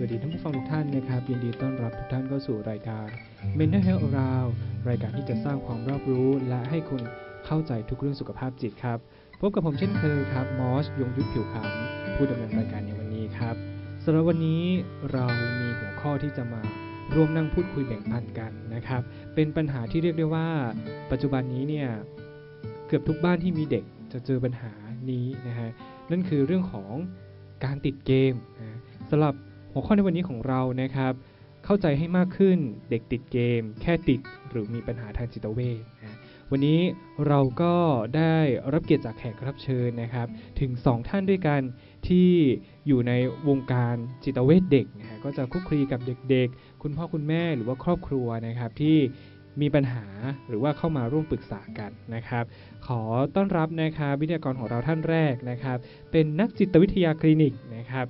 สวัสดีท่านผู้ฟังทุกท่านนะครับยินดีต้อนรับทุกท่านเข้าสู่รายการ Mental Health Around รายการที่จะสร้างความรอบรู้ และให้คุณเข้าใจทุกเรื่องสุขภาพจิตครับพบกับผมเช่นเคยครับมอสยงยุทธผิวขำผู้ดำเนินรายการในวันนี้ครับสำหรับวันนี้เรามีหัวข้อที่จะมาร่วมนั่งพูดคุยแบ่งปันกันนะครับ เป็นปัญหาที่เรียกได้ว่า ปัจจุบันนี้เนี่ยเกือบทุกบ้านที่มีเด็กจะเจอปัญหานี้นะฮะนั่นคือเรื่องของการติดเกมนะสำหรับ หัวข้อในวันนี้ของเรานะครับ เข้าใจให้มากขึ้นเด็กติดเกม แค่ติดหรือมีปัญหาทางจิตเวชนะวันนี้เราก็ได้รับเกียรติจากแขกรับเชิญนะครับ ถึง 2 ท่านด้วยกันที่อยู่ในวงการจิตเวชเด็กนะฮะก็จะคุกคลีกับเด็กๆ คุณพ่อคุณแม่หรือว่าครอบครัวนะครับที่มีปัญหาหรือว่าเข้ามาร่วมปรึกษากันนะครับ ขอต้อนรับนะครับวิทยากรของเราท่านแรกนะครับ เป็นนักจิตวิทยาคลินิกนะครับ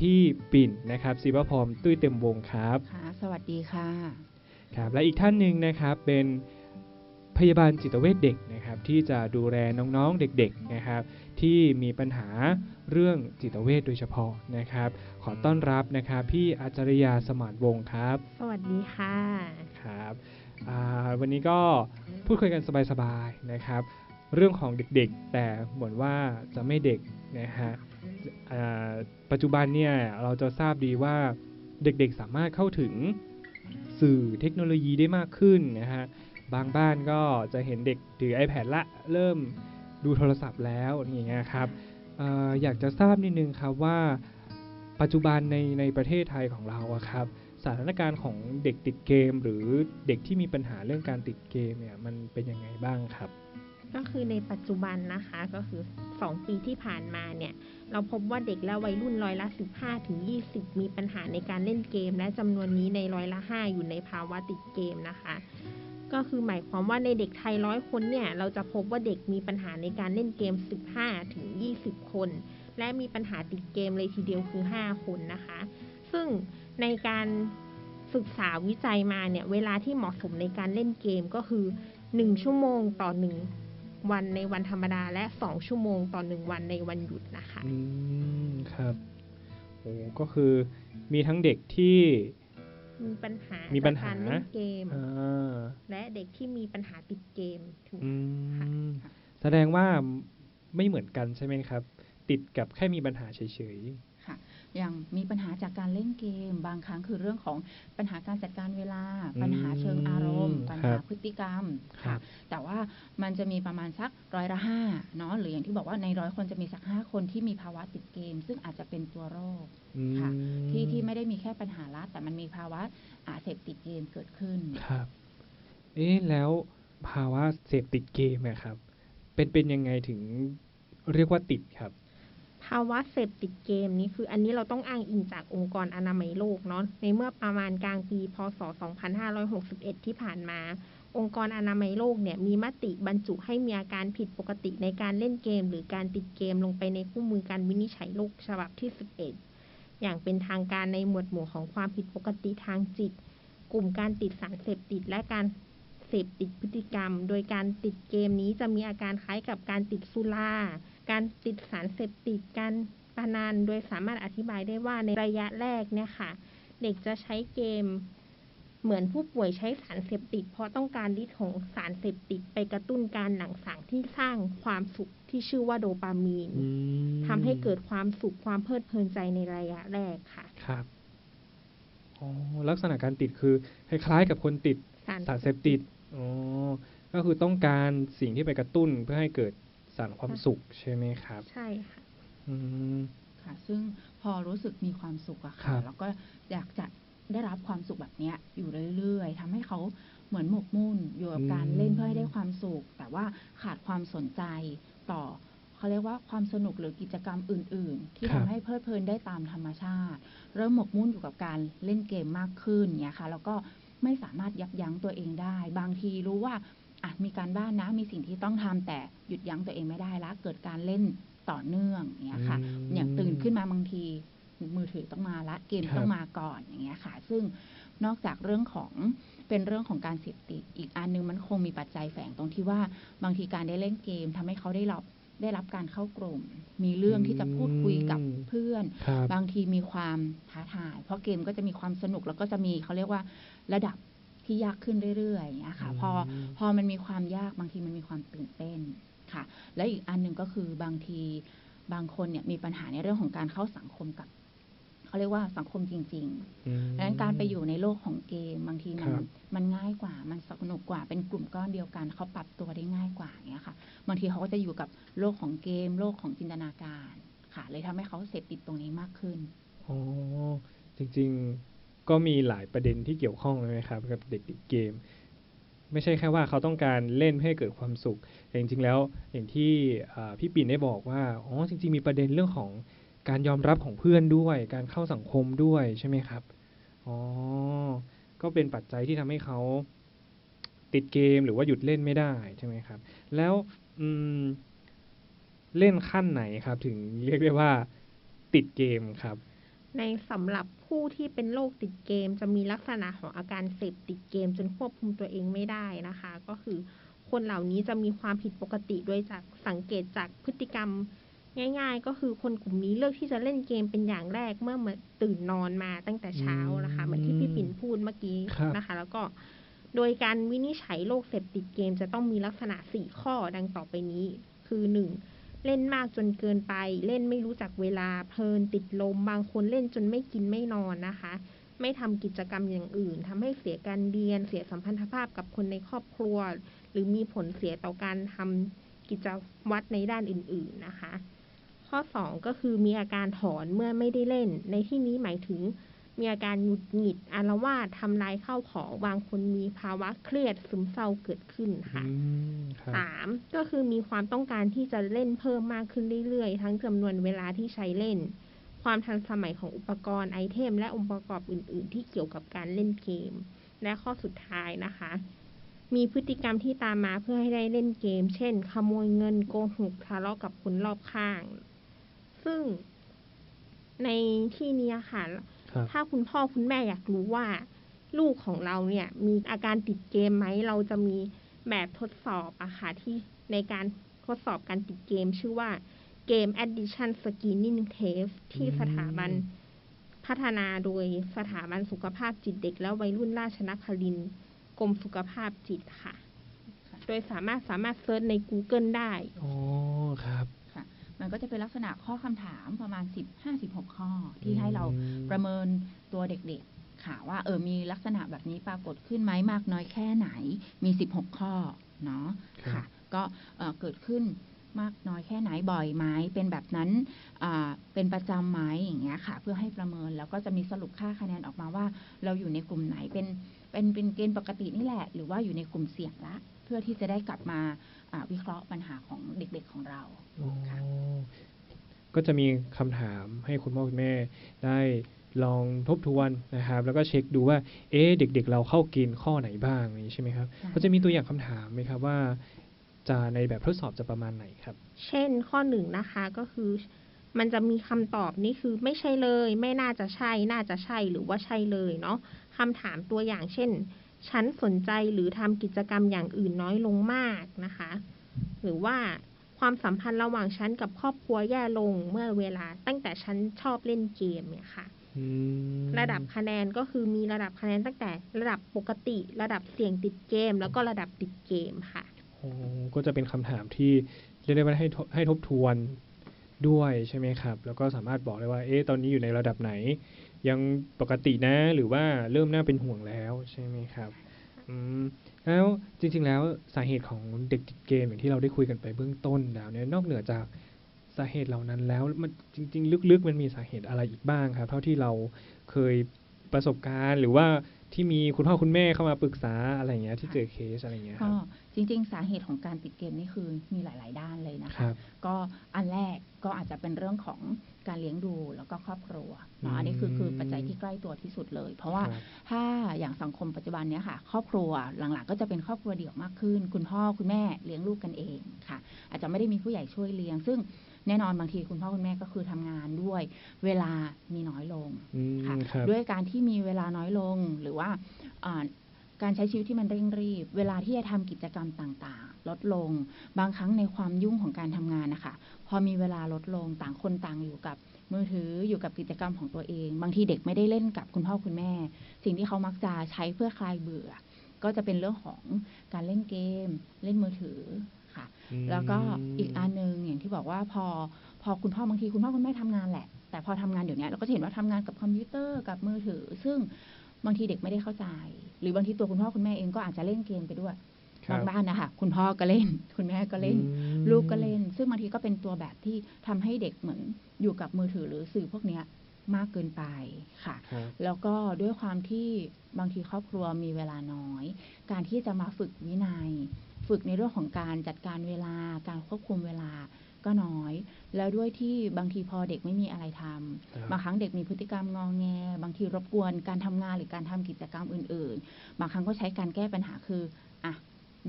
พี่ปิ่นนะครับศิวพรตุ้ยเต็มวงครับค่ะสวัสดีค่ะครับและอีกท่านหนึ่งนะครับเป็นพยาบาลจิตเวชเด็กนะครับที่จะดูแลน้องๆเด็กๆนะครับ ที่มีปัญหาเรื่องจิตเวชโดยเฉพาะนะครับ ขอต้อนรับนะครับพี่อาจารยาสมานวงศ์ครับ สวัสดีค่ะครับอ่าวันนี้ก็พูดคุยกันสบายๆนะครับ เรื่องของเด็กๆ แต่เหมือนว่าจะไม่เด็กนะฮะอ่า ปัจจุบันเนี่ยเราจะทราบดีว่าเด็กๆสามารถเข้าถึงสื่อเทคโนโลยีได้มากขึ้นนะฮะบางบ้านก็จะเห็นเด็กถือ iPad ละเริ่มดูโทรศัพท์แล้วอย่างเงี้ยครับอออยากจะทราบนิดนึงครับว่าปัจจุบันในในประเทศไทยของเราอะครับสถานการณ์ของเด็กติดเกม หรือเด็กที่มีปัญหาเรื่องการติดเกมเนี่ยมันเป็นยังไงบ้างครับ ก็คือในปัจจุบันนะคะก็คือ 2 ปีที่ผ่านมาเนี่ยเราพบว่าเด็กและวัยรุ่นร้อยละ 15ถึง20 มีปัญหาในการเล่นเกม และจำนวนนี้ในร้อยละ 5 อยู่ในภาวะติดเกมนะคะ ก็คือหมายความว่าในเด็กไทยร้อยคนเนี่ยเราจะพบว่าเด็กมีปัญหาในการเล่นเกม 15ถึง20 คน และมีปัญหาติดเกมเลยทีเดียวคือ 5 คนนะคะ ซึ่งในการศึกษาวิจัยมาเนี่ยเวลาที่เหมาะสมในการเล่นเกมก็คือ 1 ชั่วโมงต่อ 1 วันในวันธรรมดาและ 2 ชั่วโมงต่อ 1 วันในวันหยุดนะคะ อืม ครับโอ้ก็คือมีทั้งเด็กที่มีปัญหามีมีปัญหาการเล่นเกมอ่าและเด็กที่มีปัญหาติดเกมถึงอืค่ะมแสดงว่าไม่เหมือนกันใช่ไหมครับ ติดกับแค่มีปัญหาเฉยค่ะ อย่างมีปัญหาจากการเล่นเกม บางครั้งคือเรื่องของปัญหาการจัดการเวลา ปัญหาเชิงอารมณ์ ปัญหาพฤติกรรมครัค่ะบแต่ว่ามันจะมีประมาณสักร้อยละห้าเนาะหรืออย่างที่บอกว่าในร้อยคนจะมีสักห้าคนที่มีภาวะติดเกม ซึ่งอาจจะเป็นตัวโรคๆอืมค่ะที่ที่ไม่ได้มีแค่ปัญหาละแต่มันมีภาวะอาเสพติดเกมเกิดขึ้นครับ เอ๊ะแล้วภาวะเสพติดเกมอะครับ เป็นเป็นยังไงถึงเรียกว่าติดครับภาวะเสพติดเกมนี้คืออันนี้เราต้องอ้างอิงจากองค์กรอนามัยโลกเนาะในเมื่อประมาณกลางปีพศ 2561 ที่ผ่านมา องค์กรอนามัยโลกเนี่ยมีมติบรรจุให้มีอาการผิดปกติในการเล่นเกม หรือการติดเกมลงไปในคู่มือการวินิจฉัยโรคฉบับที่ 11 อย่างเป็นทางการในหมวดหมู่ของความผิดปกติทางจิต กลุ่มการติดสารเสพติดและการเสพติดพฤติกรรม โดยการติดเกมนี้จะมีอาการคล้ายกับการติดสุรา การติดสารเสพติดการพนันโดยสามารถอธิบายได้ว่าในระยะแรกเนี่ยค่ะ เด็กจะใช้เกมเหมือนผู้ป่วยใช้สารเสพติด เพราะต้องการฤทธิ์ของสารเสพติดไปกระตุ้นการหลั่งสารที่สร้างความสุขที่ชื่อว่าโดปามีนอืมทำให้เกิดความสุขความเพลิดเพลินใจในระยะแรกค่ะ ครับอ๋อลักษณะการติดคือคล้ายๆกับคนติดสารเสพติดอ๋อก็คือต้องการสิ่งที่ไปกระตุ้นเพื่อให้เกิด สารความสุขใช่ไหมครับ ใช่ค่ะอืมค่ะ ซึ่งพอรู้สึกมีความสุขอะครัค่ะบแล้วก็อยากจะได้รับความสุขแบบเนี้ยอยู่เรื่อยๆทำให้เขาเหมือนหมกมุ่นอยู่กับการเล่นเพื่อให้ได้ความสุข แต่ว่าขาดความสนใจต่อเขาเรียกว่าความสนุกหรือกิจกรรมอื่น ๆ ที่ทำให้เพลิดเพลินได้ตามธรรมชาติ เริ่มหมกมุ่นอยู่กับการเล่นเกมมากขึ้นเนี่ยค่ะ แล้วก็ไม่สามารถยับยั้งตัวเองได้ บางทีรู้ว่า อะมีการบ้านนะมีสิ่งที่ต้องทำแต่หยุดยั้งตัวเองไม่ได้ละเกิดการเล่นต่อเนื่องเนี่ยค่ะอืมอย่างตื่นขึ้นมาบางทีมือถือต้องมาละเกมครับต้องมาก่อนอย่างเงี้ยค่ะ ซึ่งนอกจากเรื่องของเป็นเรื่องของการเสพติดอีกอันหนึงมันคงมีปัจจัยแฝงตรงที่ว่าบางทีการได้เล่นเกมทำให้เขาได้รับได้รับการเข้ากลุ่ม มีเรื่องที่จะพูดคุยกับอืมเพื่อนอนครับบางทีมีความท้าทาย เพราะเกมก็จะมีความสนุกแล้วก็จะมีเขาเรียกว่าระดับ ที่ยากขึ้นเรื่อยๆอย่างเงี้ยค่ะพออืมพอมันมีความยากบางทีมันมีความตื่นเต้นค่ะ และอีกอันหนึ่งก็คือบางทีบางคนเนี่ยมีปัญหาในเรื่องของการเข้าสังคมกับเขาเรียกว่าสังคมจริงๆอืมดังนั้นการไปอยู่ในโลกของเกมบางทีมันครับมันง่ายกว่า มันสนุกกว่า เป็นกลุ่มก้อนเดียวกันเขาปรับตัวได้ง่ายกว่าอย่างเงี้ยค่ะ บางทีเขาก็จะอยู่กับโลกของเกม โลกของจินตนาการค่ะ เลยทำให้เขาเสพติดตรงนี้มากขึ้น อ๋อ จริง ๆ ก็มีหลายประเด็นที่เกี่ยวข้องนะครับกับเด็กติดเกม ไม่ใช่แค่ว่าเขาต้องการเล่นให้เกิดความสุขแต่จริงๆแล้วอย่างที่พี่ปิ่นได้บอกว่าอ๋อจริง ๆ มีประเด็นเรื่องของการยอมรับของเพื่อนด้วย การเข้าสังคมด้วยใช่ไหมครับอ๋อก็เป็นปัจจัยที่ทำให้เขาติดเกมหรือว่าหยุดเล่นไม่ได้ใช่ไหมครับ แล้วอืมเล่นขั้นไหนครับ ถึงเรียกได้ว่าติดเกมครับ ในสำหรับผู้ที่เป็นโรคติดเกม จะมีลักษณะของอาการเสพติดเกม จนควบคุมตัวเองไม่ได้นะคะ ก็คือคนเหล่านี้จะมีความผิดปกติโดยจากสังเกตจากพฤติกรรมง่าย ๆ ก็คือคนกลุ่มนี้เลือกที่จะเล่นเกมเป็นอย่างแรกเมื่อมาตื่นนอนมาตั้งแต่เช้านะคะ เหมือนที่พี่ปิ่นพูดเมื่อกี้ครับนะคะ แล้วก็โดยการวินิจฉัยโรคเสพติดเกมจะต้องมีลักษณะ4ข้อดังต่อไปนี้ คือ 1. เล่นมากจนเกินไป เล่นไม่รู้จักเวลาเพลินติดลม บางคนเล่นจนไม่กินไม่นอนนะคะ ไม่ทำกิจกรรมอย่างอื่นทำให้เสียการเรียน เสียสัมพันธภาพกับคนในครอบครัว หรือมีผลเสียต่อการทำกิจวัตรในด้านอื่น ๆนะคะ ข้อ 2 ก็คือมีอาการถอนเมื่อไม่ได้เล่น ในที่นี้หมายถึง มีอาการหงุดหงิดอารวาสทำลายข้าวของบางคนมีภาวะเครียดซึมเศร้าเกิดขึ้นค่ะอืมครับสามก็คือมีความต้องการที่จะเล่นเพิ่มมากขึ้นเรื่อยๆ ทั้งจำนวนเวลาที่ใช้เล่น ความทันสมัยของอุปกรณ์ไอเทม และองค์ประกอบอื่น ๆ ที่เกี่ยวกับการเล่นเกม และข้อสุดท้ายนะคะ มีพฤติกรรมที่ตามมาเพื่อให้ได้เล่นเกม เช่น ขโมยเงินโกหกทะเลาะกับคนรอบข้าง ซึ่งในที่เนี้ยค่ะครับ ถ้าคุณพ่อคุณแม่อยากรู้ว่า ลูกของเราเนี่ย มีอาการติดเกมไหม เราจะมีแบบทดสอบอะค่ะที่ในการทดสอบการติดเกม ชื่อว่าเกม Addiction Screening Test ที่อืมสถาบันพัฒนาโดยสถาบันสุขภาพจิตเด็ก และวัยรุ่นราชนครินทร์กรมสุขภาพจิตค่ะค่ะ โดยสามารถสามารถเซิร์ชใน Google ได้ อ๋อ ครับค่ะ มันก็จะเป็นลักษณะข้อคำถามประมาณ 10 56 ข้อ ที่ให้เราอืมประเมินตัวเด็กๆ ค่ะว่าเออมีลักษณะแบบนี้ปรากฏขึ้นไหมมากน้อยแค่ไหน มี 16 ข้อเนาะครับค่ะ ก็เอ่อเกิดขึ้นมากน้อยแค่ไหนบ่อยไหมเป็นแบบนั้นอ่าเป็นประจำไหมอย่างเงี้ยค่ะ เพื่อให้ประเมินแล้วก็จะมีสรุปค่าคะแนนออกมาว่า เราอยู่ในกลุ่มไหนเป็นเป็นเป็นเกณฑ์ปกตินี่แหละ หรือว่าอยู่ในกลุ่มเสี่ยงละ เพื่อที่จะได้กลับมาอ่า วิเคราะห์ปัญหาของเด็กๆของเราอ๋อค่ะก็จะมีคำถามให้คุณพ่อคุณแม่ได้ลองทบทวนนะครับ แล้วก็เช็คดูว่า เอ๊ะเด็กๆเราเข้าเกณฑ์ข้อไหนบ้างอย่างนี้ใช่ไหมครับใช่ก็จะมีตัวอย่างคำถามไหมครับว่า จะในแบบทดสอบจะประมาณไหนครับ เช่นข้อหนึ่งนะคะก็คือ มันจะมีคำตอบนี่คือไม่ใช่เลย ไม่น่าจะใช่ น่าจะใช่หรือว่าใช่เลยเนาะคำถามตัวอย่างเช่น ฉันสนใจหรือทำกิจกรรมอย่างอื่นน้อยลงมากนะคะ หรือว่าความสัมพันธ์ระหว่างฉันกับครอบครัวแย่ลงเมื่อเวลาตั้งแต่ฉันชอบเล่นเกมเนี่ยค่ะอืมระดับคะแนนก็คือมีระดับคะแนนตั้งแต่ระดับปกติ ระดับเสี่ยงติดเกม แล้วก็ระดับติดเกมค่ะโอ้ก็จะเป็นคำถามที่เรียกได้ว่าให้ทบให้ทบทวนด้วยใช่ไหมครับ แล้วก็สามารถบอกได้ว่า เอ๊ะตอนนี้อยู่ในระดับไหน ยังปกตินะหรือว่าเริ่มน่าเป็นห่วงแล้วใช่ไหมครับแล้วจริง ๆ แล้วสาเหตุของเด็กติดเกมอย่างที่เราได้คุยกันไปเบื้องต้นแล้วเนี่ยนอกเหนือจากสาเหตุเหล่านั้นแล้วมันจริง ๆ ลึกๆ มันมีสาเหตุอะไรอีกบ้างครับ เท่าที่เราเคยประสบการณ์ หรือว่าที่มีคุณพ่อคุณแม่เข้ามาปรึกษาอะไรเงี้ยที่เจอเคสอะไรเงี้ยครับ จริง ๆ สาเหตุของการติดเกมนี่คือมีหลาย ๆ ด้านเลยนะคคะรับก็อันแรกก็อาจจะเป็นเรื่องของการเลี้ยงดูแล้วก็ครอบครัวอืเนาะมอันนี้คือคือปัจจัยที่ใกล้ตัวที่สุดเลย เพราะว่าครับถ้าอย่างสังคมปัจจุบันเนี้ยค่ะ ครอบครัวหลังๆ ก็จะเป็นครอบครัวเดี่ยวมากขึ้น คุณพ่อคุณแม่เลี้ยงลูกกันเองค่ะ อาจจะไม่ได้มีผู้ใหญ่ช่วยเลี้ยง ซึ่งแน่นอนบางทีคุณพ่อคุณแม่ก็คือทำงานด้วย เวลามีน้อยลงอืมค่ะครับด้วยการที่มีเวลาน้อยลงหรือว่าอ่า การใช้ชีวิตที่มันเร่งรีบ เวลาที่จะทำกิจกรรมต่างๆ ลดลง บางครั้งในความยุ่งของการทำงานนะคะ พอมีเวลาลดลงต่างคนต่างอยู่กับมือถืออยู่กับกิจกรรมของตัวเอง บางทีเด็กไม่ได้เล่นกับคุณพ่อคุณแม่ สิ่งที่เขามักจะใช้เพื่อคลายเบื่อ ก็จะเป็นเรื่องของการเล่นเกม เล่นมือถือค่ะ แล้วก็อีกอันหนึงอย่างที่บอกว่าพอพอคุณพ่อบางทีคุณพ่อคุณแม่ทำงานแหละ แต่พอทำงานเดี๋ยวนี้เราก็จะเห็นว่าทำงานกับคอมพิวเตอร์กับมือถือ ซึ่ง บางทีเด็กไม่ได้เข้าใจ หรือบางทีตัวคุณพ่อคุณแม่เองก็อาจจะเล่นเกมไปด้วยครับบางบ้านนะคะคุณพ่อก็เล่น คุณแม่ก็เล่นอืมลูกก็เล่น ซึ่งบางทีก็เป็นตัวแบบที่ทำให้เด็กเหมือนอยู่กับมือถือหรือสื่อพวกเนี้ยมากเกินไปค่ะครับแล้วก็ด้วยความที่บางทีครอบครัวมีเวลาน้อย การที่จะมาฝึกวินัย ฝึกในเรื่องของการจัดการเวลา การควบคุมเวลาก็น้อย แล้วด้วยที่บางทีพอเด็กไม่มีอะไรทำครับบางครั้งเด็กมีพฤติกรรมงองแง บางทีรบกวนการทำงานหรือการทำกิจกรรมอื่น ๆ บางครั้งก็ใช้การแก้ปัญหาคืออะ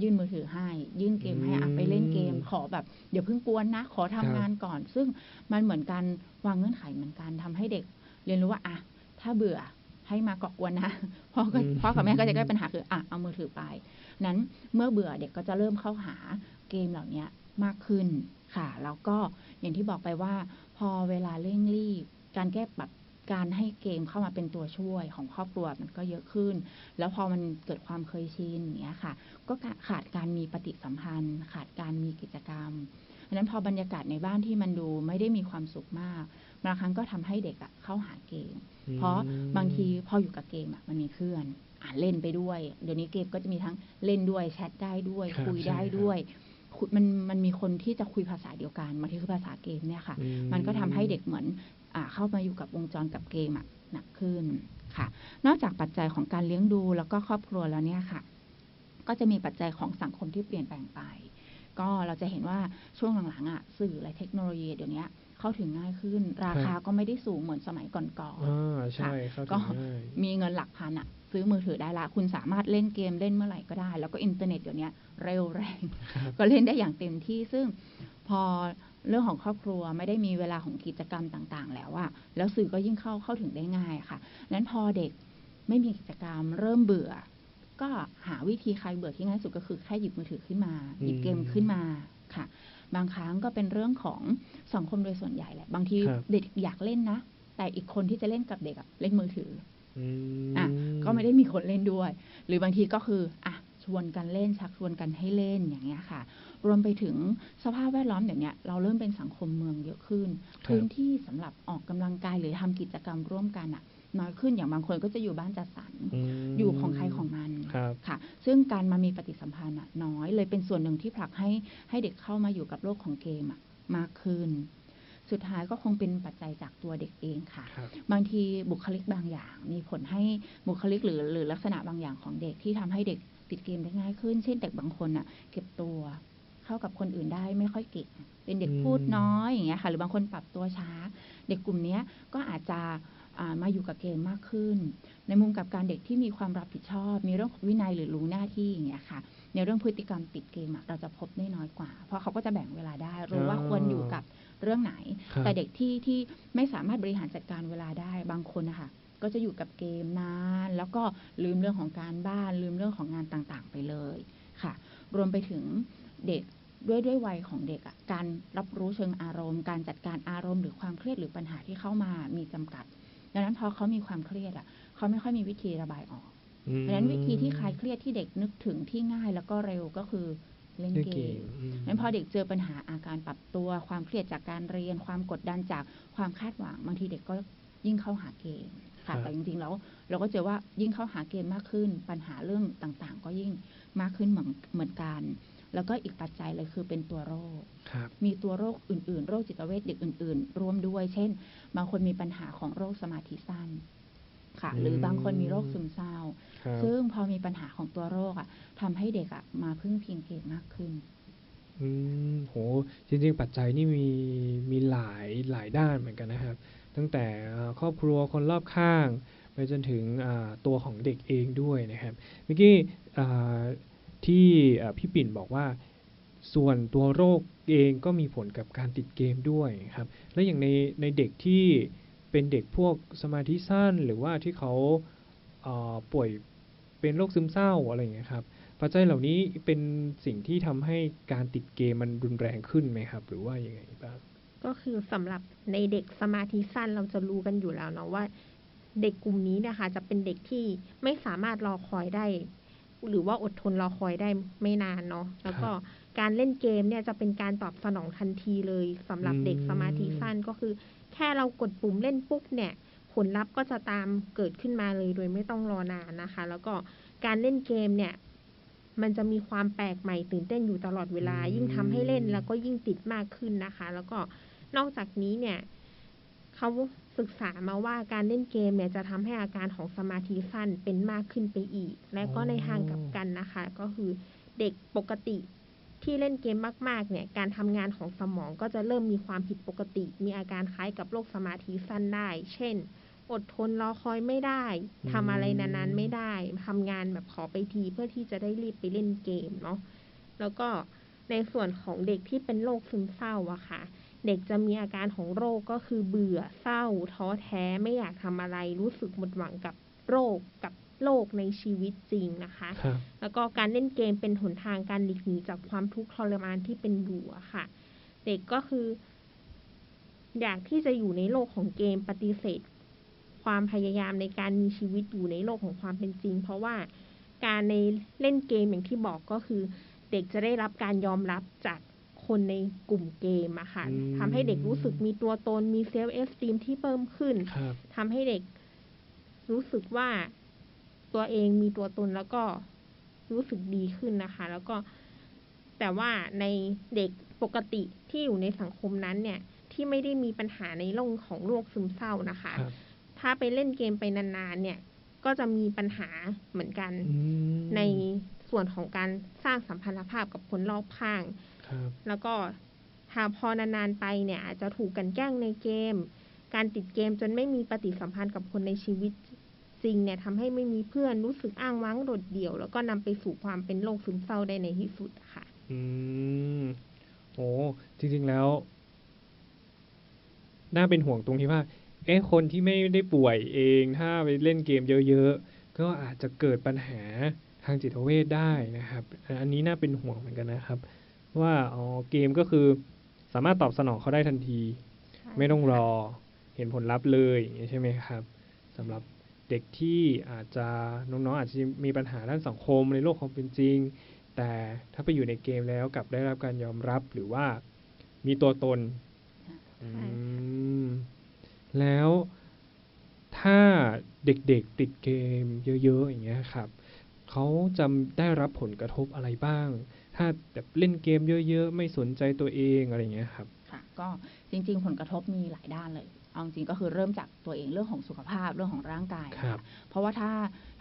ยื่นมือถือให้ ยื่นเกมให้อะไปเล่นเกม ขอแบบเดี๋ยวเพิ่งกวนนะ ขอทำงานก่อน ซึ่งมันเหมือนการวางเงื่อนไขเหมือนกันทำให้เด็ก เรียนรู้ว่าอะถ้าเบื่อ ให้มาเกาะกวนนะพ่อก็อืมพ่อกับแม่ก็จะแก้ปัญหาคืออะเอามือถือไป นั้นเมื่อเบื่อเด็กก็จะเริ่มเข้าหาเกมเหล่านี้มากขึ้นค่ะ แล้วก็อย่างที่บอกไปว่า พอเวลาเร่งรีบ การแก้ปรับการให้เกมเข้ามาเป็นตัวช่วยของครอบครัวมันก็เยอะขึ้น แล้วพอมันเกิดความเคยชินอย่างเงี้ยค่ะ ก็ขาดการมีปฏิสัมพันธ์ ขาดการมีกิจกรรมดังนั้นพอบรรยากาศในบ้านที่มันดูไม่ได้มีความสุขมาก บางครั้งก็ทำให้เด็กอะเข้าหาเกม เพราะบางทีพออยู่กับเกมอะมันมีเพื่อนอ่านเล่นไปด้วย เดี๋ยวนี้เกมก็จะมีทั้งเล่นด้วยแชทได้ด้วยครับคุยได้ใช่ครับด้วยคุยมันมันมีคนที่จะคุยภาษาเดียวกันบางทีคือภาษาเกมเนี่ยค่ะอืมันก็ทำให้เด็กเหมือนอ่าเข้ามาอยู่กับวงจรกับเกมอะหนักขึ้นค่ะ นอกจากปัจจัยของการเลี้ยงดูแล้วก็ครอบครัวแล้วเนี่ยค่ะ ก็จะมีปัจจัยของสังคมที่เปลี่ยนแปลงไป ก็เราจะเห็นว่าช่วงหลังๆอะสื่อและเทคโนโลยีเดี๋ยวนี้ เข้าถึงง่ายขึ้น ราคาก็ไม่ได้สูงเหมือนสมัยก่อนอ่าใช่เข้าถึก็งง่ายๆมีเงินหลักพันอะซื้อมือถือได้ละ คุณสามารถเล่นเกมเล่นเมื่อไหร่ก็ได้ แล้วก็อินเทอร์เน็ตเดี๋ยวนี้เร็วแรงครับก็เล่นได้อย่างเต็มที่ซึ่งพอเรื่องของครอบครัวไม่ได้มีเวลาของกิจกรรมต่าง ๆ แล้วอะแล้วสื่อก็ยิ่งเข้าเข้าถึงได้ง่ายค่ะนั้นพอเด็กไม่มีกิจกรรมเริ่มเบื่อ ก็หาวิธีคลายเบื่อที่ง่ายสุดก็คือแค่หยิบมือถือขึ้นมา หยิบเกมขึ้นมาค่ะ บางครั้งก็เป็นเรื่องของสังคมโดยส่วนใหญ่แหละ บางทีครับเด็กอยากเล่นนะ แต่อีกคนที่จะเล่นกับเด็กอะเล่นมือถืออืมอะก็ไม่ได้มีคนเล่นด้วย หรือบางทีก็คืออะชวนกันเล่นชักชวนกันให้เล่นอย่างเงี้ยค่ะ รวมไปถึงสภาพแวดล้อมเดี๋ยวนี้เราเริ่มเป็นสังคมเมืองเยอะขึ้น พื้นที่สำหรับออกกำลังกายหรือทำกิจกรรมร่วมกันอะ น้อยขึ้นอย่างบางคนก็จะอยู่บ้านจัดสรรมอยู่ของใครของมันครับค่ะ ซึ่งการมามีปฏิสัมพันธ์อะน้อยเลยเป็นส่วนหนึ่งที่ผลักให้ให้เด็กเข้ามาอยู่กับโลกของเกมอะมากขึ้น สุดท้ายก็คงเป็นปัจจัยจากตัวเด็กเองค่ะครับบางทีบุคลิกบางอย่าง มีผลให้บุคลิกหรือหรือลักษณะบางอย่างของเด็กที่ทำให้เด็กติดเกมได้ง่ายขึ้น เช่นเด็กบางคนอะ เก็บตัวเข้ากับคนอื่นได้ไม่ค่อยเก่ง เป็นเด็กอืมพูดน้อยอย่างเงี้ยค่ะ หรือบางคนปรับตัวช้า เด็กกลุ่มเนี้ยก็อาจจะอ่า มาอยู่กับเกมมากขึ้น ในมุมกลับการเด็กที่มีความรับผิดชอบ มีเรื่องของวินัยหรือรู้หน้าที่อย่างเงี้ยค่ะ ในเรื่องพฤติกรรมติดเกมอะเราจะพบได้น้อยกว่า เพราะเขาก็จะแบ่งเวลาได้รู้ว่าควรอยู่กับเรื่องไหนครับแต่เด็กที่ที่ไม่สามารถบริหารจัดการเวลาได้บางคนนะคะก็จะอยู่กับเกมนาน แล้วก็ลืมเรื่องของการบ้าน ลืมเรื่องของงานต่างๆ ไปเลยค่ะ รวมไปถึงเด็กด้วยด้วยวัยของเด็กอะการรับรู้เชิงอารมณ์ การจัดการอารมณ์หรือความเครียดหรือปัญหาที่เข้ามามีจำกัด ดังนั้นพอเขามีความเครียดอะเขาไม่ค่อยมีวิธีระบายออกอืมดังนั้นวิธีที่คลายเครียดที่เด็กนึกถึงที่ง่ายแล้วก็เร็วก็คือเล่นเล่นเกเกมมอืมนั้นพอเด็กเจอปัญหาอาการปรับตัวความเครียดจากการเรียน ความกดดันจากความคาดหวังบางทีเด็กก็ยิ่งเข้าหาเกมครัค่ะบแต่จริงๆแล้วเราก็เจอว่ายิ่งเข้าหาเกมมากขึ้น ปัญหาเรื่องต่างๆ ก็ยิ่งมากขึ้นเหมือนเหมือนกัน แล้วก็อีกปัจจัยเลยคือเป็นตัวโรคครับมีตัวโรคอื่น ๆ โรคจิตเวชเด็กอื่น ๆ ร่วมด้วย เช่น บางคนมีปัญหาของโรคสมาธิสั้นค่ะหรือมบางคนมีโรคซึมเศร้าครับซึ่งพอมีปัญหาของตัวโรคอะทำให้เด็กอะมาพึ่งพิงเกมมากขึ้น อืมโหจริง ๆ ปัจจัยนี่มีมีหลายหลายด้านเหมือนกันนะครับ ตั้งแต่อ่าครอบครัวคนรอบข้าง ไปจนถึงอ่าตัวของเด็กเองด้วยนะครับเมื่อกี้อ่า ที่พี่ปิ่นบอกว่าส่วนตัวโรคเองก็มีผลกับการติดเกมด้วยครับ และอย่างในในเด็กที่เป็นเด็กพวกสมาธิสั้น หรือว่าที่เขาเป่วยเป็นโรคซึมเศร้าอะไรอย่างเงี้ยครับปัจจัยเหล่านี้เป็นสิ่งที่ทำให้การติดเกมมันรุนแรงขึ้นไหมครับ หรือว่ายังไงบ้างก็คือสำหรับในเด็กสมาธิสั้นเราจะรู้กันอยู่แล้วเนาะว่า เด็กกลุ่มนี้นะคะ จะเป็นเด็กที่ไม่สามารถรอคอยได้ หรือว่าอดทนรอคอยได้ไม่นานเนาะแล้วก็การเล่นเกมเนี่ยจะเป็นการตอบสนองทันทีเลยสำหรับเด็กสมาธิสั้นก็คือ แค่เรากดปุ่มเล่นปุ๊บเนี่ยผลลัพธ์ก็จะตามเกิดขึ้นมาเลยโดยไม่ต้องรอนานนะคะ แล้วก็การเล่นเกมเนี่ย มันจะมีความแปลกใหม่ตื่นเต้นอยู่ตลอดเวลาอืมยิ่งทำให้เล่นแล้วก็ยิ่งติดมากขึ้นนะคะ แล้วก็นอกจากนี้เนี่ยเขา ศึกษามาว่าการเล่นเกมเนี่ยจะทำให้อาการของสมาธิสั้นเป็นมากขึ้นไปอีก และก็ในทางกลับกันนะคะ ก็คือเด็กปกติที่เล่นเกมมาก ๆ เนี่ย การทำงานของสมองก็จะเริ่มมีความผิดปกติ มีอาการคล้ายกับโรคสมาธิสั้นได้ เช่น อดทนรอคอยไม่ได้ทำอะไรนานๆไม่ได้ทำงานแบบขอไปทีเพื่อที่จะได้รีบไปเล่นเกมเนาะ แล้วก็ในส่วนของเด็กที่เป็นโรคซึมเศร้าอะค่ะ เด็กจะมีอาการของโรคก็คือเบื่อเศร้า ท้อแท้ไม่อยากทำอะไร รู้สึกหมดหวังกับโรคกับโลกในชีวิตจริงนะคะครับแล้วก็การเล่นเกมเป็นหนทางการหลีกหนีจากความทุกข์ทรมานที่เป็นอยู่อะค่ะ เด็กก็คือ อยากที่จะอยู่ในโลกของเกมปฏิเสธ ความพยายามในการมีชีวิตอยู่ในโลกของความเป็นจริง เพราะว่าการในเล่นเกมอย่างที่บอกก็คือ เด็กจะได้รับการยอมรับจาก คนในกลุ่มเกมอะค่ะอืมทำให้เด็กรู้สึกมีตัวตนมีเซลฟ์เอสตีมที่เพิ่มขึ้นครับทำให้เด็กรู้สึกว่าตัวเองมีตัวตนแล้วก็รู้สึกดีขึ้นนะคะ แล้วก็แต่ว่าในเด็กปกติที่อยู่ในสังคมนั้นเนี่ย ที่ไม่ได้มีปัญหาในเรื่องของโรคซึมเศร้านะคะครับถ้าไปเล่นเกมไปนานๆเนี่ย ก็จะมีปัญหาเหมือนกันอืมใน ส่วนของการสร้างสัมพันธภาพกับคนรอบข้างครับแล้วก็ถ้าพอนานๆไปเนี่ย อาจจะถูกกลันแกล้งในเกม การติดเกมจนไม่มีปฏิสัมพันธ์กับคนในชีวิตจริงเนี่ยทำให้ไม่มีเพื่อนรู้สึกอ้างว้างโดดเดี่ยว แล้วก็นำไปสู่ความเป็นโรคซึมเศร้าได้ในที่สุดค่ะ อืมโอ้จริงๆแล้ว น่าเป็นห่วงตรงที่ว่า เอ๊ะคนที่ไม่ได้ป่วยเอง ถ้าไปเล่นเกมเยอะๆ ก็อาจจะเกิดปัญหา ทางจิตเวชได้นะครับ อันนี้น่าเป็นห่วงเหมือนกันนะครับ ว่าอ๋อเกมก็คือสามารถตอบสนองเขาได้ทันที ไม่ต้องรอเห็นผลลัพธ์เลยอย่างนี้ใช่ไหมครับสำหรับเด็กที่อาจจะน้องๆอาจจะมีปัญหาด้านสังคมในโลกความเป็นจริง แต่ถ้าไปอยู่ในเกมแล้วกลับได้รับการยอมรับหรือว่ามีตัวตนใช่อืมแล้วถ้าเด็กๆติดเกมเยอะๆอย่างเงี้ยครับ เขาจะได้รับผลกระทบอะไรบ้าง ถ้าแบบเล่นเกมเยอะ ๆ ไม่สนใจตัวเองอะไรอย่างเงี้ยครับ ค่ะ ก็จริง ๆ ผลกระทบมีหลายด้านเลยเอาจริงก็คือเริ่มจากตัวเองเรื่องของสุขภาพเรื่องของร่างกายครับเพราะว่าถ้า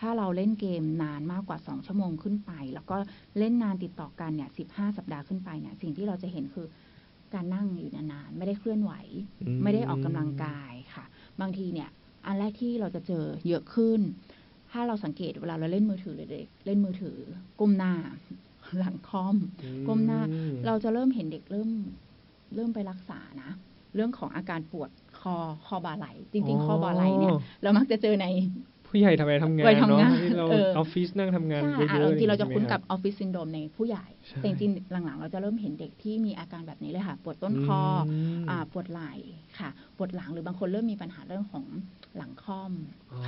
ถ้าเราเล่นเกมนานมากกว่า 2 ชั่วโมงขึ้นไป แล้วก็เล่นนานติดต่อกันเนี่ย15สัปดาห์ขึ้นไปเนี่ยสิ่งที่เราจะเห็นคือการนั่งอยู่นานๆไม่ได้เคลื่อนไหวอืมไม่ได้ออกกำลังกายค่ะ บางทีเนี่ยอันแรกที่เราจะเจอเยอะขึ้น ถ้าเราสังเกตเวลาเราเล่นมือถือเลยเด็กเล่นมือถือ ก้มหน้า หลังคอม ก้มหน้าอืมเราจะเริ่มเห็นเด็กเริ่มเริ่มไปรักษานะ เรื่องของอาการปวดคอคอบ่าไหล จริง ๆ คอบ่าไหลเนี่ย เรามักจะเจอใน ผู้ใหญ่ทำไมทำงานวัยทำเนาะงานที่เราเออออฟฟิศนั่งทำงานใช่เยอะอะๆบางทีเราจะใช่ไหมคุ้นกับรับออฟฟิศซินโดรมในผู้ใหญ่ใช่แต่จริงๆหลังๆ เราจะเริ่มเห็นเด็กที่มีอาการแบบนี้เลยค่ะ ปวดต้นคออมอ่าปวดไหล่ค่ะ ปวดหลังหรือบางคนเริ่มมีปัญหาเรื่องของหลังค่อม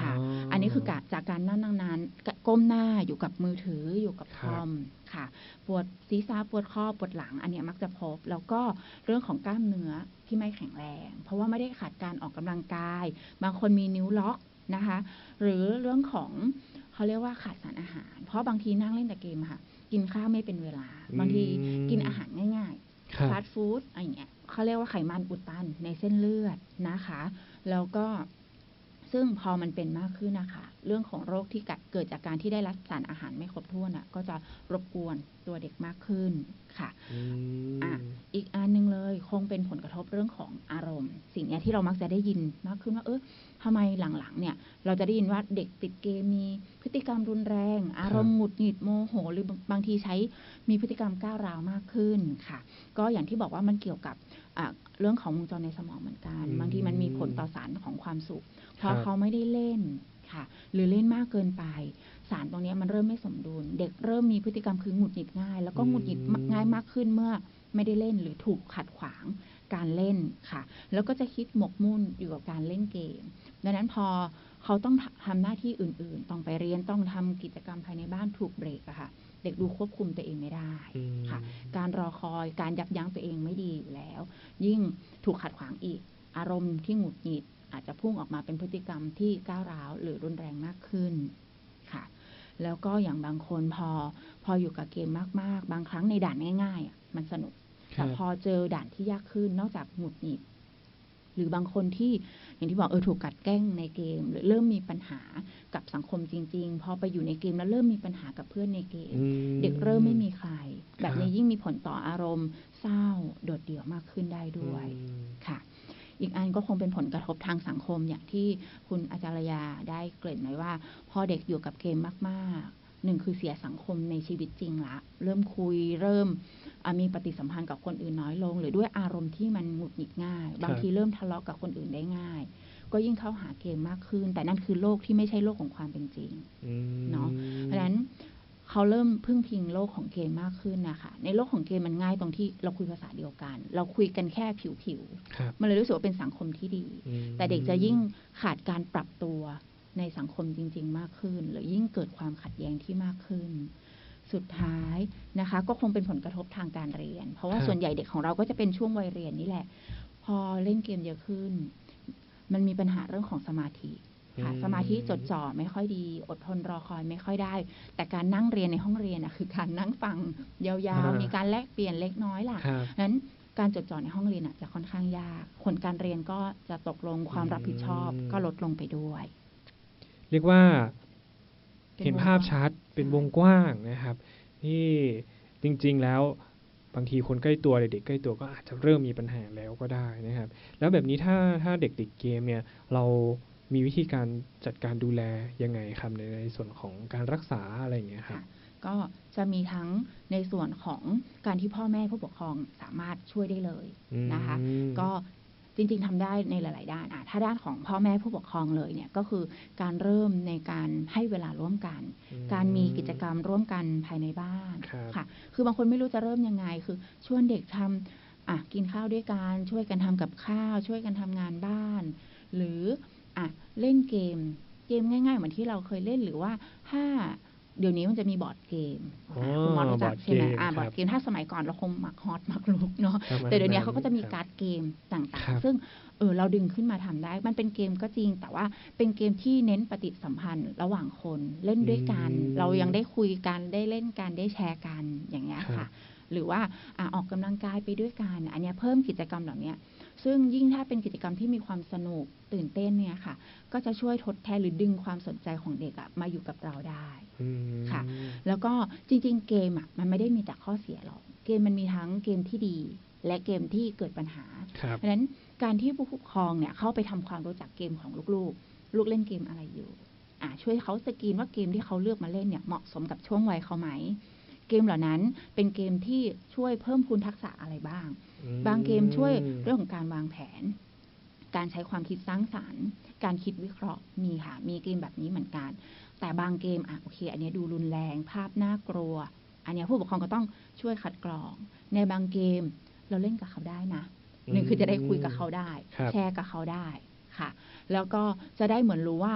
ค่ะอ๋ออัอันนี้คือการจากการนั่งนานๆกะก้มหน้าอยู่กับมือถืออยู่กับคครับอมค่ะ ปวดศีรษะปวดคอปวดหลัง อันเนี้ยมักจะพบ แล้วก็เรื่องของกล้ามเนื้อที่ไม่แข็งแรง เพราะว่าไม่ได้ขาดการออกกำลังกาย บางคนมีนิ้วล็อก นะคะ หรือเรื่องของเขาเรียกว่าขาดสารอาหาร เพราะบางทีนั่งเล่นแต่เกมอะค่ะ กินข้าวไม่เป็นเวลา บางทีอืมกินอาหารง่ายๆครับฟาสต์ฟู้ดอะไรอย่างเงี้ยเขาเรียกว่าไขมันอุดตันในเส้นเลือดนะคะ แล้วก็ ซึ่งพอมันเป็นมากขึ้นนะคะ เรื่องของโรคที่กัดเกิดจากการที่ได้รับสารอาหารไม่ครบถ้วนอะ ก็จะรบกวนตัวเด็กมากขึ้นค่ะอืมอะ อีกอันหนึ่งเลยคงเป็นผลกระทบเรื่องของอารมณ์ สิ่งเนี้ยที่เรามักจะได้ยินมากขึ้นว่า เออทำไมหลังๆ เนี่ย เราจะได้ยินว่าเด็กติดเกมมีพฤติกรรมรุนแรง อารมณ์หงุดหงิดโมโห หรือบางบางทีใช้มีพฤติกรรมก้าวร้าวมากขึ้นค่ะ ก็อย่างที่บอกว่ามันเกี่ยวกับอะ เรื่องของวงจรในสมองเหมือนกันอืมบางทีมันมีผลต่อสารของความสุขพครัอบเขาไม่ได้เล่นค่ะ หรือเล่นมากเกินไป สารตรงเนี้ยมันเริ่มไม่สมดุล เด็กเริ่มมีพฤติกรรมคือหงุดหงิดง่าย แล้วก็หงุดหงิดง่ายมากขึ้นเมื่อไม่ได้เล่นหรือถูกขัดขวางการเล่นค่ะ แล้วก็จะคิดหมกมุ่นอยู่กับการเล่นเกม ดังนั้นพอเขาต้องทำหน้าที่อื่น ๆ ต้องไปเรียนต้องทำกิจกรรมภายในบ้านถูกเบรกอะค่ะ เด็กดูควบคุมตัวเองไม่ได้อืมค่ะ การรอคอยการยับยั้งตัวเองไม่ดีอยู่แล้ว ยิ่งถูกขัดขวางอีก อารมณ์ที่หงุดหงิดอาจจะพุ่งออกมาเป็นพฤติกรรมที่ก้าวร้าวหรือรุนแรงมากขึ้นค่ะ แล้วก็อย่างบางคนพอ พออยู่กับเกมมาก ๆ บางครั้งในด่านง่ายๆอะมันสนุกครัแต่บพอเจอด่านที่ยากขึ้นนอกจากหงุดหงิด หรือบางคนที่อย่างที่บอกเออถูกกลัดแกล้งในเกม หรือเริ่มมีปัญหากับสังคมจริง ๆ พอไปอยู่ในเกมแล้วเริ่มมีปัญหากับเพื่อนในเกมอืเด็กเริ่มไม่มีใคร แบบนี้ครับยิ่งมีผลต่ออารมณ์ เศร้าโดดเดี่ยวมากขึ้นได้ด้วยอืมค่ะอีกอันก็คงเป็นผลกระทบทางสังคมอย่างที่คุณอาจารยาได้เกริ่นไว้ว่า พอเด็กอยู่กับเกมมาก ๆ หนึ่งคือเสียสังคมในชีวิตจริงละ เริ่มคุยเริ่มอะมีปฏิสัมพันธ์กับคนอื่นน้อยลง หรือด้วยอารมณ์ที่มันหงุดหงิดง่าย บางทีเริ่มทะเลาะกับคนอื่นได้ง่าย ก็ยิ่งเข้าหาเกมมากขึ้น แต่นั่นคือโลกที่ไม่ใช่โลกของความเป็นจริงอืมเนาะเพราะฉะนั้นเขาเริ่มพึ่งพิงโลกของเกมมากขึ้นนะคะในโลกของเกมมันง่ายตรงที่เราคุยภาษาเดียวกัน เราคุยกันแค่ผิวครับๆมันเลยรู้สึกว่าเป็นสังคมที่ดีอืมแต่เด็กจะยิ่งขาดการปรับตัว ในสังคมจริง ๆ มากขึ้น หรือยิ่งเกิดความขัดแย้งที่มากขึ้น สุดท้ายนะคะ ก็คงเป็นผลกระทบทางการเรียน เพราะว่าส่วนใหญ่เด็กของเราก็จะเป็นช่วงวัยเรียนนี่แหละ พอเล่นเกมเยอะขึ้น มันมีปัญหาเรื่องของสมาธิค่ะอืมสมาธิจดจ่อไม่ค่อยดี อดทนรอคอยไม่ค่อยได้ แต่การนั่งเรียนในห้องเรียนนะคือการนั่งฟังยาวๆ มีการแลกเปลี่ยนเล็กน้อยล่ะครับนั้นการจดจ่อในห้องเรียนอะจะค่อนข้างยาก ผลการเรียนก็จะตกลงความรับผิดชอบอืมก็ลดลงไปด้วย เรียกว่าเป็นเห็นวงภาพกว้างชัดเป็นใช่วงกว้างนะครับ ที่จริง ๆแล้วบางทีคนใกล้ตัวเด็กๆใกล้ตัวก็อาจจะเริ่มมีปัญหาแล้วก็ได้นะครับ แล้วแบบนี้ถ้าถ้าเด็กติดเกมเนี่ยเรามีวิธีการจัดการดูแลยังไงครับในในส่วนของการรักษาอะไรอย่างเงี้ยครับค่ะก็จะมีทั้งในส่วนของการที่พ่อแม่ผู้ปกครองสามารถช่วยได้เลยนะคะอืมก็ จริงๆทำได้ในหลาย ๆ ด้านอะถ้าด้านของพ่อแม่ผู้ปกครองเลยเนี่ยก็คือการเริ่มในการให้เวลาร่วมกันอืการมีกิจกรรมร่วมกันภายในบ้านครับค่ะ คือบางคนไม่รู้จะเริ่มยังไง คือชวนเด็กทำอะกินข้าวด้วยกันช่วยกันทำกับข้าว ช่วยกันทำงานบ้าน หรืออะเล่นเกม เกมง่าย ๆ เหมือนที่เราเคยเล่นหรือว่าถ้า เดี๋ยวนี้มันจะมีบอร์ดเกมอ๋อคุณมอสรู้จักใช่ไหมบอร์ดเกมอ่าครับบอร์ดเกมถ้าสมัยก่อนเราคงหมักฮอตหมักลุกเนาะประมาณแต่เดี๋ยวนี้เขาก็จะมีนั้นการ์ดเกมต่างครับๆซึ่งเออเราดึงขึ้นมาทำได้ มันเป็นเกมก็จริง แต่ว่าเป็นเกมที่เน้นปฏิสัมพันธ์ระหว่างคนเล่นด้วยกันอืมเรายังได้คุยกันได้เล่นกันได้แชร์กันอย่างเงี้ยครัค่ะบหรือว่าอะออกกำลังกายไปด้วยกันอันเนี้ยเพิ่มกิจกรรมเหล่าเนี้ย ซึ่งยิ่งถ้าเป็นกิจกรรมที่มีความสนุกตื่นเต้นเนี่ยค่ะ ก็จะช่วยทดแทนหรือดึงความสนใจของเด็กอะมาอยู่กับเราได้อืมค่ะ แล้วก็จริง ๆ เกมอะมันไม่ได้มีแต่ข้อเสียหรอกเกมมันมีทั้งเกมที่ดี และเกมที่เกิดปัญหาครับเพราะฉะนั้นการที่ผู้ปกครองเนี่ยเข้าไปทำความรู้จักเกมของลูกๆ ลูกเล่นเกมอะไรอยู่อ่าช่วยเขาสกรีนว่าเกมที่เขาเลือกมาเล่นเนี่ยเหมาะสมกับช่วงวัยเขาไหม เกมเหล่านั้นเป็นเกมที่ช่วยเพิ่มพูนทักษะอะไรบ้างอืมบางเกมช่วยเรื่องของการวางแผน การใช้ความคิดสร้างสารรค์ การคิดวิเคราะห์มีค่ะ มีเกมแบบนี้เหมือนกัน แต่บางเกมอะโอเค อันเนี้ยดูรุนแรง ภาพน่ากลัว อันเนี้ยผู้ปกครองก็ต้องช่วยคัดกรอง ในบางเกมเราเล่นกับเขาได้นะหนึ่งคือจะได้คุยกับเขาได้ครับแชร์กับเขาได้ค่ะ แล้วก็จะได้เหมือนรู้ว่า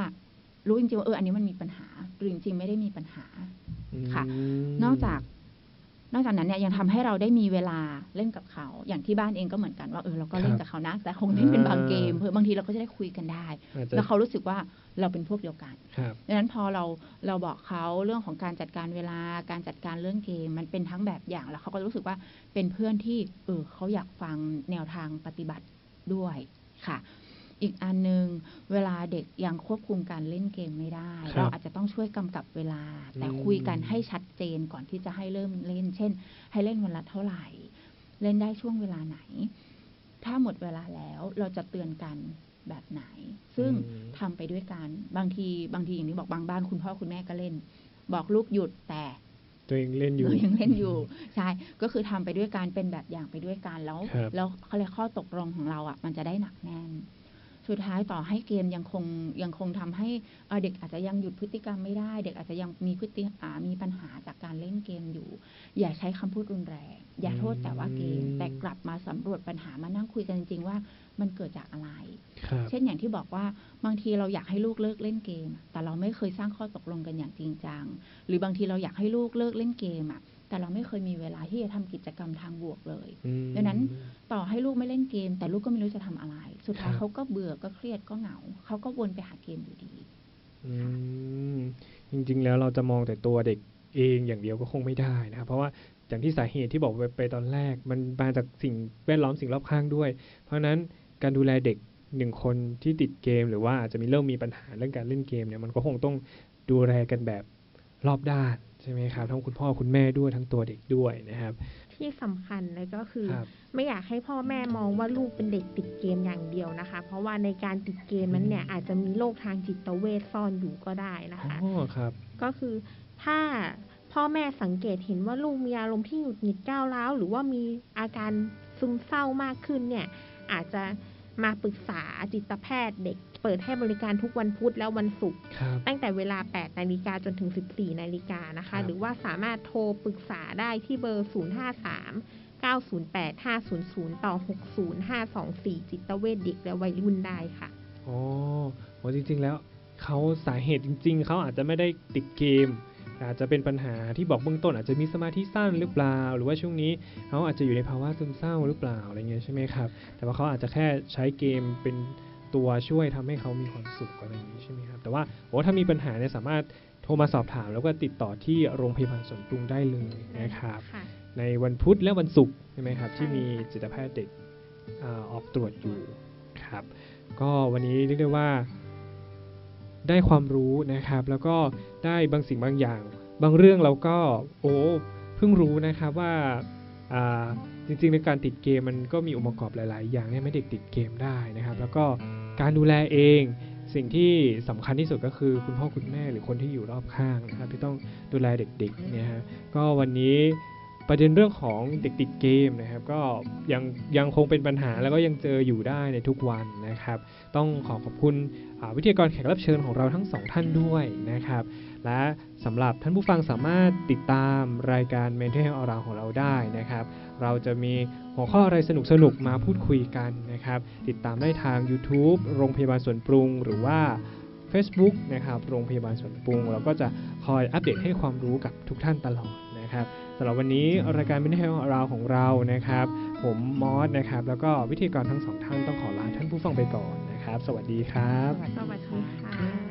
รู้จริงๆว่าเอออันนี้มันมีปัญหาหรือจริงๆไม่ได้มีปัญหา ค่ะมนอกจาก นอกจากนั้นเนี่ยยังทำให้เราได้มีเวลาเล่นกับเขา อย่างที่บ้านเองก็เหมือนกันว่าเออเราก็เล่นกับเขานะ แต่คงเล่นเป็นบางเกมอ่าเพื่อบางทีเราก็จะได้คุยกันได้อาจจะแล้วเขารู้สึกว่าเราเป็นพวกเดียวกันครับดังนั้นพอเราเราบอกเขาเรื่องของการจัดการเวลาการจัดการเรื่องเกม มันเป็นทั้งแบบอย่างแล้วเขาก็รู้สึกว่าเป็นเพื่อนที่เออเขาอยากฟังแนวทางปฏิบัติด้วยค่ะ อีกอันหนึงเวลาเด็กยังควบคุมการเล่นเกมไม่ได้ ครับเราอาจจะต้องช่วยกำกับเวลา แต่อืม คุยกันให้ชัดเจนก่อนที่จะให้เริ่มเล่น เช่น ให้เล่นวันละเท่าไหร่ เล่นได้ช่วงเวลาไหน ถ้าหมดเวลาแล้วเราจะเตือนกันแบบไหน ซึ่งอืม ทำไปด้วยกันบางทีบางทีอย่างที่บอกบางบ้านคุณพ่อคุณแม่ก็เล่น บอกลูกหยุดแต่ ตัวเองเล่นอยู่ เรายังเล่นอยู่ ใช่ ก็คือทำไปด้วยกันเป็นแบบอย่างไปด้วยกันแล้ว ครับแล้วเขาเรียกข้อตกลงของเราอะ มันจะได้หนักแน่น สุดท้ายต่อให้เกมยังคงยังคงทำให้เอ่อเด็กอาจจะยังหยุดพฤติกรรมไม่ได้ เด็กอาจจะยังมีพฤติอ่ามีปัญหาจากการเล่นเกมอยู่ อย่าใช้คำพูดรุนแรง อย่าโทษแต่ว่าเกมอืมแต่กลับมาสำรวจปัญหามานั่งคุยกันจริงๆว่ามันเกิดจากอะไรครับเช่นอย่างที่บอกว่าบางทีเราอยากให้ลูกเลิกเล่นเกม แต่เราไม่เคยสร้างข้อตกลงกันอย่างจริงจัง หรือบางทีเราอยากให้ลูกเลิกเล่นเกมอะ แต่เราไม่เคยมีเวลาที่จะทำกิจกรรมทางบวกเลยอืมดังนั้นต่อให้ลูกไม่เล่นเกม แต่ลูกก็ไม่รู้จะทำอะไร สุดท้ายครับเขาก็เบื่อก็เครียดก็เหงาเขาก็วนไปหาเกมอยู่ดีอืมจริงๆแล้วเราจะมองแต่ตัวเด็กเองอย่างเดียวก็คงไม่ได้นะครับเพราะว่าอย่างที่สาเหตุที่บอกไปไปตอนแรก มันมาจากสิ่งแวดล้อมสิ่งรอบข้างด้วย เพราะฉะนั้นการดูแลเด็กหนึ่งคนที่ติดเกม หรือว่าอาจจะมีเริ่มมีปัญหาเรื่องการเล่นเกมเนี่ยมันก็คงต้องดูแลกันแบบรอบด้านใช่ไหมครับทั้งคุณพ่อคุณแม่ด้วยทั้งตัวเด็กด้วยนะครับ ที่สำคัญเลยก็คือครับไม่อยากให้พ่อแม่มองว่าลูกเป็นเด็กติดเกมอย่างเดียวนะคะ เพราะว่าในการติดเกมนั้นเนี่ยอาจจะมีโรคทางจิตเวชซ่อนอยู่ก็ได้นะอ๋คะอครับ ก็คือถ้าพ่อแม่สังเกตเห็นว่าลูกมีอารมณ์ที่หงุดหงิดก้าวร้าวหรือว่ามีอาการซึมเศร้ามากขึ้นเนี่ย อาจจะ มาปรึกษาจิตแพทย์เด็ก เปิดให้บริการทุกวันพุธและวันศุกร์ครับตั้งแต่เวลา 8 นาฬิกาจนถึง 14 นาฬิกานะครัคะบหรือว่าสามารถโทรปรึกษาได้ที่เบอร์ 053 908 500 ต่อ 60 524 จิตเวชเด็กและวัยรุ่นได้ค่ะอ๋อโหจริง ๆ แล้วเขาสาเหตุจริง ๆ เขาอาจจะไม่ได้ติดเกมแต่ อาจจะเป็นปัญหาที่บอกเบื้องต้น อาจจะมีสมาธิสั้นหรือเปล่า หรือว่าช่วงนี้เขาอาจจะอยู่ในภาวะซึมเศร้าหรือเปล่าอะไรเงี้ยใช่ไหมครับแต่ว่าเขาอาจจะแค่ใช้เกมเป็นตัวช่วยทำให้เขามีความสุขอะไรอย่างนี้ใช่ไหมครับแต่ว่าโอ้ถ้ามีปัญหาเนี่ยสามารถโทรมาสอบถาม แล้วก็ติดต่อที่โรงพยาบาลสวนปรุงได้เลยนะครับค่ะในวันพุธและวันศุกร์ใช่ไหมครับใช่ที่มีจิตแพทย์เด็กอาออกตรวจอยู่ครับก็วันนี้เรียกได้ว่า ได้ความรู้นะครับ แล้วก็ได้บางสิ่งบางอย่าง บางเรื่องเราก็โอ้เพิ่งรู้นะครับว่าจริงๆในการติดเกมมันก็มีองค์ประกอบหลาย ๆ อย่างที่ให้เด็กติดเกมได้นะครับ แล้วก็การดูแลเองสิ่งที่สำคัญที่สุดก็คือคุณพ่อคุณแม่หรือคนที่อยู่รอบข้างนะครับที่ต้องดูแลเด็กๆเนี่ยฮะก็วันนี้ ประเด็นเรื่องของเด็กติดเกมนะครับ ก็ยังยังคงเป็นปัญหาแล้วก็ยังเจออยู่ได้ในทุกวันนะครับ ต้องขอขอบคุณวิทยากรแขกรับเชิญของเราทั้งสองท่านด้วยนะครับ และสำหรับท่านผู้ฟังสามารถติดตามรายการ Mental Health Around ของเราได้นะครับ เราจะมีหัวข้ออะไรสนุกๆมาพูดคุยกันนะครับ ติดตามได้ทาง YouTube โรงพยาบาลสวนปรุง หรือว่า Facebook นะครับ โรงพยาบาลสวนปรุง เราก็จะคอยอัปเดตให้ความรู้กับทุกท่านตลอด นะครับสำหรับวันนี้รายการมินิเทลราวของเรานะครับ ผมมอสนะครับ แล้วก็วิทยากรทั้งสองท่านต้องขอลาท่านผู้ฟังไปก่อนนะครับ สวัสดีครับ สวัสดีค่ะ